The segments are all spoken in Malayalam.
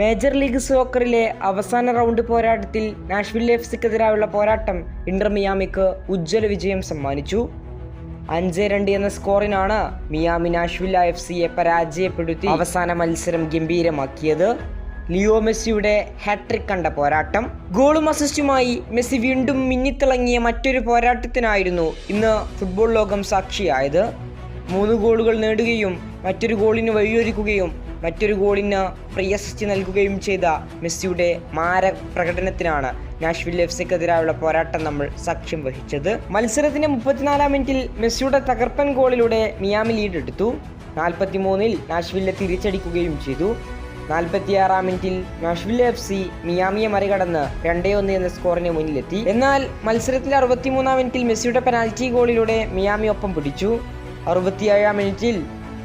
മേജർ ലീഗ് സോക്കറിലെ അവസാന റൗണ്ട് പോരാട്ടത്തിൽ നാഷ്വിൽ എഫ് സിക്കെതിരായുള്ള പോരാട്ടം ഇന്റർ മിയാമിക്ക് ഉജ്ജ്വല വിജയം സമ്മാനിച്ചു. അഞ്ച് രണ്ട് എന്ന സ്കോറിനാണ് മിയാമി നാഷ്വില്ല എഫ് സിയെ പരാജയപ്പെടുത്തി അവസാന മത്സരം ഗംഭീരമാക്കിയത്. ലിയോ മെസ്സിയുടെ ഹാട്രിക് കണ്ട പോരാട്ടം. ഗോളും അസിസ്റ്റുമായി മെസ്സി വീണ്ടും മിന്നിത്തിളങ്ങിയ മറ്റൊരു പോരാട്ടത്തിനായിരുന്നു ഇന്ന് ഫുട്ബോൾ ലോകം സാക്ഷിയായത്. മൂന്ന് ഗോളുകൾ നേടുകയും മറ്റൊരു ഗോളിന് വഴിയൊരുക്കുകയും മറ്റൊരു ഗോളിന് ഫ്രീ അസിസ്റ്റ് നൽകുകയും ചെയ്ത മെസ്സിയുടെ മാര പ്രകടനത്തിനാണ് നാഷ്വിൽ എഫ് സിക്കെതിരായുള്ള പോരാട്ടം നമ്മൾ സാക്ഷ്യം വഹിച്ചത്. മത്സരത്തിന്റെ മുപ്പത്തിനാലാം മിനിറ്റിൽ മെസ്സിയുടെ തകർപ്പൻ ഗോളിലൂടെ മിയാമി ലീഡ് എടുത്തു നാൽപ്പത്തി മൂന്നിൽ നാഷ്വില്ലെ തിരിച്ചടിക്കുകയും ചെയ്തു. നാൽപ്പത്തിയാറാം മിനിറ്റിൽ നാഷ്വിൽ എഫ് സി മിയാമിയെ മറികടന്ന് രണ്ടേ ഒന്ന് എന്ന സ്കോറിന് മുന്നിലെത്തി. എന്നാൽ മത്സരത്തിൽ അറുപത്തിമൂന്നാം മിനിറ്റിൽ മെസ്സിയുടെ പെനാൽറ്റി ഗോളിലൂടെ മിയാമി ഒപ്പം പിടിച്ചു. അറുപത്തിയേഴാം മിനിറ്റിൽ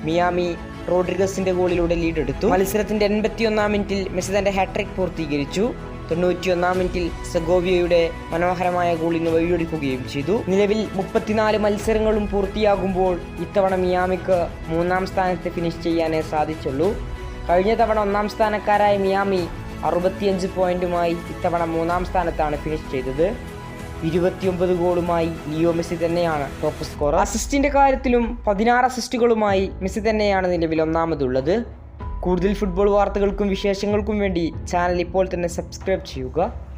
മിയാമി റോഡ്രിഗസിന്റെ ഗോളിലൂടെ ലീഡ് എടുത്തു മത്സരത്തിന്റെ എൺപത്തിയൊന്നാം മിനിറ്റിൽ മെസ്സി തന്റെ ഹാട്രിക് പൂർത്തീകരിച്ചു. തൊണ്ണൂറ്റിയൊന്നാം മിനിറ്റിൽ സെഗോവിയയുടെ മനോഹരമായ ഗോളിന് വഴിയൊടുക്കുകയും ചെയ്തു. നിലവിൽ മുപ്പത്തിനാല് മത്സരങ്ങളും പൂർത്തിയാകുമ്പോൾ ഇത്തവണ മിയാമിക്ക് മൂന്നാം സ്ഥാനത്ത് ഫിനിഷ് ചെയ്യാനേ സാധിച്ചുള്ളൂ. കഴിഞ്ഞ തവണ ഒന്നാം സ്ഥാനക്കാരായ മിയാമി അറുപത്തിയഞ്ച് പോയിന്റുമായി ഇത്തവണ മൂന്നാം സ്ഥാനത്താണ് ഫിനിഷ് ചെയ്തത്. ഇരുപത്തിയൊമ്പത് ഗോളുമായി ലിയോ മെസ്സി തന്നെയാണ് ടോപ്പ് സ്കോർ അസിസ്റ്റിന്റെ കാര്യത്തിലും പതിനാറ് അസിസ്റ്റുകളുമായി മെസ്സി തന്നെയാണ് നിലവിൽ ഒന്നാമതുള്ളത്. കൂടുതൽ ഫുട്ബോൾ വാർത്തകൾക്കും വിശേഷങ്ങൾക്കും വേണ്ടി ചാനൽ ഇപ്പോൾ തന്നെ സബ്സ്ക്രൈബ് ചെയ്യുക.